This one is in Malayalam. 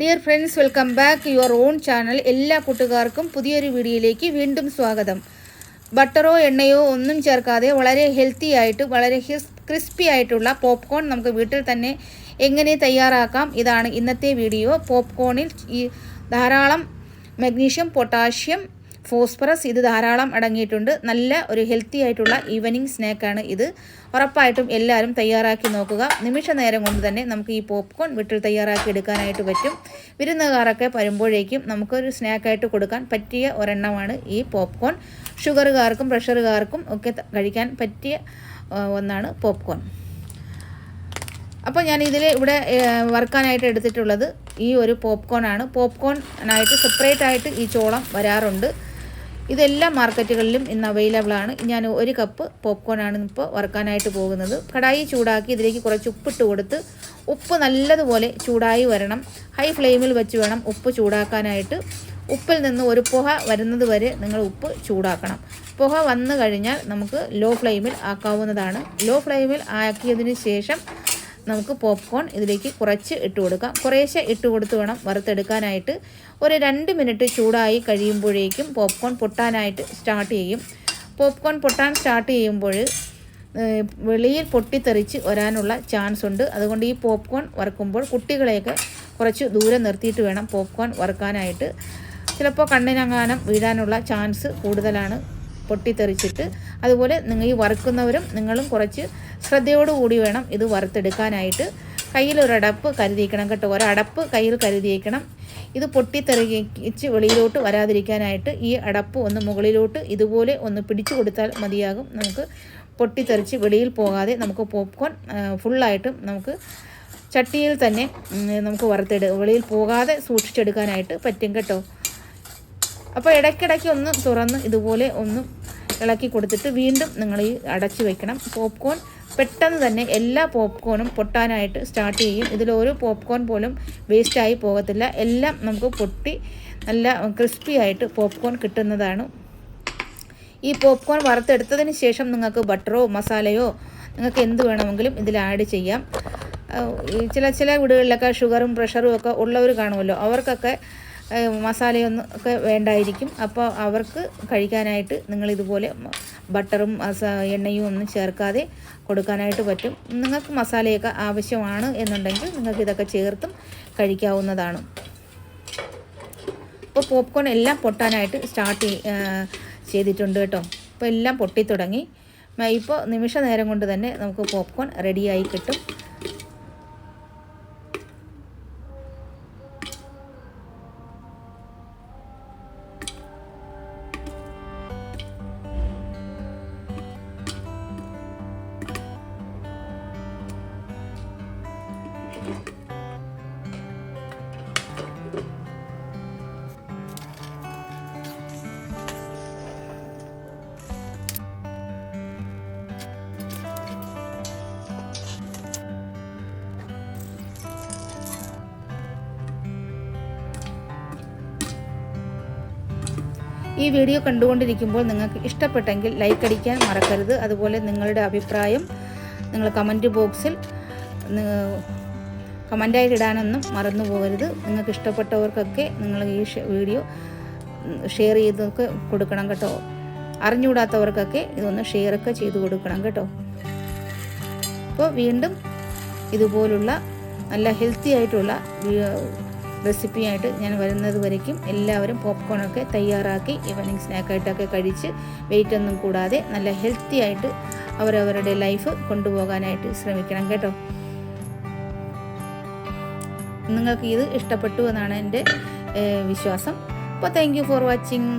Dear friends welcome back your own channel എല്ലാ കൂട്ടുകാർക്കും പുതിയൊരു വീഡിയോയിലേക്ക് വീണ്ടും സ്വാഗതം. ബട്ടറോ എണ്ണയോ ഒന്നും ചേർക്കാതെ വളരെ ഹെൽത്തി ആയിട്ട് വളരെ ക്രിസ്പി ആയിട്ടുള്ള പോപ്കോൺ നമുക്ക് വീട്ടിൽ തന്നെ എങ്ങനെ തയ്യാറാക്കാം? ഇതാണ് ഇന്നത്തെ വീഡിയോ. പോപ്കോണിൽ ഈ ധാരാളം മഗ്നീഷ്യം പൊട്ടാഷ്യം ഫോസ്ഫറസ് ഇത് ധാരാളം അടങ്ങിയിട്ടുണ്ട്. നല്ല ഒരു ഹെൽത്തി ആയിട്ടുള്ള ഈവനിങ് സ്നാക്കാണ് ഇത്. ഉറപ്പായിട്ടും എല്ലാവരും തയ്യാറാക്കി നോക്കുക. നിമിഷ നേരം കൊണ്ട് തന്നെ നമുക്ക് ഈ പോപ്കോൺ വീട്ടിൽ തയ്യാറാക്കി എടുക്കാനായിട്ട് പറ്റും. വിരുന്നുകാരൊക്കെ വരുമ്പോഴേക്കും നമുക്കൊരു സ്നാക്കായിട്ട് കൊടുക്കാൻ പറ്റിയ ഒരെണ്ണമാണ് ഈ പോപ്കോൺ ഷുഗറുകാർക്കും പ്രഷറുകാർക്കും ഒക്കെ കഴിക്കാൻ പറ്റിയ ഒന്നാണ് പോപ്കോൺ അപ്പോൾ ഞാൻ ഇതിൽ ഇവിടെ വറുക്കാനായിട്ട് എടുത്തിട്ടുള്ളത് ഈ ഒരു പോപ്കോൺ ആണ്. പോപ്കോൺ ആയിട്ട് സെപ്പറേറ്റ് ആയിട്ട് ഈ ചോളം വരാറുണ്ട്. ഇതെല്ലാ മാർക്കറ്റുകളിലും ഇന്ന് അവൈലബിൾ ആണ്. ഞാൻ ഒരു കപ്പ് പോപ്കോൺ ആണ് ഇപ്പോൾ വറുക്കാനായിട്ട് പോകുന്നത്. കടായി ചൂടാക്കി ഇതിലേക്ക് കുറച്ച് ഉപ്പിട്ട് കൊടുത്ത് ഉപ്പ് നല്ലതുപോലെ ചൂടായി വരണം. ഹൈ ഫ്ലെയിമിൽ വെച്ച് വേണം ഉപ്പ് ചൂടാക്കാനായിട്ട്. ഉപ്പിൽ നിന്ന് ഒരു പുഹ വരുന്നത് വരെ നിങ്ങൾ ഉപ്പ് ചൂടാക്കണം. പുഹ വന്നു കഴിഞ്ഞാൽ നമുക്ക് ലോ ഫ്ലെയിമിൽ ആക്കാവുന്നതാണ്. ലോ ഫ്ലെയിമിൽ ആക്കിയതിന് ശേഷം നമുക്ക് പോപ്കോൺ ഇതിലേക്ക് കുറച്ച് ഇട്ട് കൊടുക്കാം. കുറേശ്ശെ ഇട്ട് കൊടുത്ത് വേണം വറുത്തെടുക്കാനായിട്ട്. ഒരു രണ്ട് മിനിറ്റ് ചൂടായി കഴിയുമ്പോഴേക്കും പോപ്കോൺ പൊട്ടാനായിട്ട് സ്റ്റാർട്ട് ചെയ്യും. പോപ്കോൺ പൊട്ടാൻ സ്റ്റാർട്ട് ചെയ്യുമ്പോൾ വെളിയിൽ പൊട്ടിത്തെറിച്ച് വരാനുള്ള ചാൻസ് ഉണ്ട്. അതുകൊണ്ട് ഈ പോപ്കോൺ വറുക്കുമ്പോൾ കുട്ടികളെയൊക്കെ കുറച്ച് ദൂരെ നിർത്തിയിട്ട് വേണം പോപ്കോൺ വറുക്കാനായിട്ട്. ചിലപ്പോൾ കണ്ണിനങ്ങാനം വീഴാനുള്ള ചാൻസ് കൂടുതലാണ് പൊട്ടിത്തെറിച്ചിട്ട്. അതുപോലെ നിങ്ങൾ ഈ വറുക്കുന്നവരും നിങ്ങളും കുറച്ച് ശ്രദ്ധയോടുകൂടി വേണം ഇത് വറുത്തെടുക്കാനായിട്ട്. കയ്യിലൊരടപ്പ് കരുതിയിരിക്കണം കേട്ടോ. ഒരടപ്പ് കയ്യിൽ കരുതിയിക്കണം. ഇത് പൊട്ടിത്തെറിച്ച് വെളിയിലോട്ട് വരാതിരിക്കാനായിട്ട് ഈ അടപ്പ് ഒന്ന് മുകളിലോട്ട് ഇതുപോലെ ഒന്ന് പിടിച്ചു കൊടുത്താൽ മതിയാകും. നമുക്ക് പൊട്ടിത്തെറിച്ച് വെളിയിൽ പോകാതെ നമുക്ക് പോപ്കോൺ ഫുള്ളായിട്ടും നമുക്ക് ചട്ടിയിൽ തന്നെ നമുക്ക് വറുത്തെടു വെളിയിൽ പോകാതെ സൂക്ഷിച്ചെടുക്കാനായിട്ട് പറ്റും കേട്ടോ. അപ്പോൾ ഇടയ്ക്കിടയ്ക്ക് ഒന്ന് തുറന്ന് ഇതുപോലെ ഒന്ന് ഇളക്കി കൊടുത്തിട്ട് വീണ്ടും നിങ്ങൾ ഈ അടച്ചു വെക്കണം. പോപ്കോൺ പെട്ടെന്ന് തന്നെ എല്ലാ പോപ്കോണും പൊട്ടാനായിട്ട് സ്റ്റാർട്ട് ചെയ്യും. ഇതിലൊരു പോപ്കോൺ പോലും വേസ്റ്റായി പോകത്തില്ല. എല്ലാം നമുക്ക് പൊട്ടി നല്ല ക്രിസ്പി ആയിട്ട് പോപ്കോൺ കിട്ടുന്നതാണ്. ഈ പോപ്കോൺ വറുത്തെടുത്തതിന് ശേഷം നിങ്ങൾക്ക് ബട്ടറോ മസാലയോ നിങ്ങൾക്ക് എന്ത് വേണമെങ്കിലും ഇതിൽ ആഡ് ചെയ്യാം. ചില ചില വീടുകളിലൊക്കെ ഷുഗറും പ്രഷറും ഒക്കെ ഉള്ളവർ കാണുമല്ലോ. അവർക്കൊക്കെ മസാലയൊന്നും ഒക്കെ വേണ്ടായിരിക്കും. അപ്പോൾ അവർക്ക് കഴിക്കാനായിട്ട് നിങ്ങൾ ഇതുപോലെ ബട്ടറും എണ്ണയും ഒന്നും ചേർക്കാതെ കൊടുക്കാനായിട്ട് പറ്റും. നിങ്ങൾക്ക് മസാലയൊക്കെ ആവശ്യമാണ് എന്നുണ്ടെങ്കിൽ നിങ്ങൾക്ക് ഇതൊക്കെ ചേർത്തും കഴിക്കാവുന്നതാണ്. ഇപ്പോൾ പോപ്കോൺ എല്ലാം പൊട്ടാനായിട്ട് സ്റ്റാർട്ട് ചെയ്തിട്ടുണ്ട് കേട്ടോ. ഇപ്പോൾ എല്ലാം പൊട്ടിത്തുടങ്ങി. ഇപ്പോൾ നിമിഷ നേരം കൊണ്ട് തന്നെ നമുക്ക് പോപ്കോൺ റെഡിയായി കിട്ടും. ഈ വീഡിയോ കണ്ടുകൊണ്ടിരിക്കുമ്പോൾ നിങ്ങൾക്ക് ഇഷ്ടപ്പെട്ടെങ്കിൽ ലൈക്ക് അടിക്കാൻ മറക്കരുത്. അതുപോലെ നിങ്ങളുടെ അഭിപ്രായം നിങ്ങൾ കമന്റ് ബോക്സിൽ കമന്റായി ഇടാനൊന്നും മറന്നു പോകരുത്. നിങ്ങൾക്ക് ഇഷ്ടപ്പെട്ടവർക്കൊക്കെ നിങ്ങൾ ഈ വീഡിയോ ഷെയർ ചെയ്തൊക്കെ കൊടുക്കണം കേട്ടോ. അറിഞ്ഞുകൂടാത്തവർക്കൊക്കെ ഇതൊന്ന് ഷെയറൊക്കെ ചെയ്ത് കൊടുക്കണം കേട്ടോ. അപ്പോൾ വീണ്ടും ഇതുപോലുള്ള നല്ല ഹെൽത്തി ആയിട്ടുള്ള റെസിപ്പിയായിട്ട് ഞാൻ വരുന്നത് വരയ്ക്കും. എല്ലാവരും പോപ്കോണൊക്കെ തയ്യാറാക്കി ഈവനിങ് സ്നാക്കായിട്ടൊക്കെ കഴിച്ച് വെയിറ്റ് ഒന്നും കൂടാതെ നല്ല ഹെൽത്തി ആയിട്ട് അവരവരുടെ ലൈഫ് കൊണ്ടുപോകാനായിട്ട് ശ്രമിക്കണം കേട്ടോ. നിങ്ങൾക്ക് ഇത് ഇഷ്ടപ്പെട്ടു എന്നാണ് എന്റെ വിശ്വാസം. അപ്പോൾ താങ്ക് യു ഫോർ വാച്ചിങ്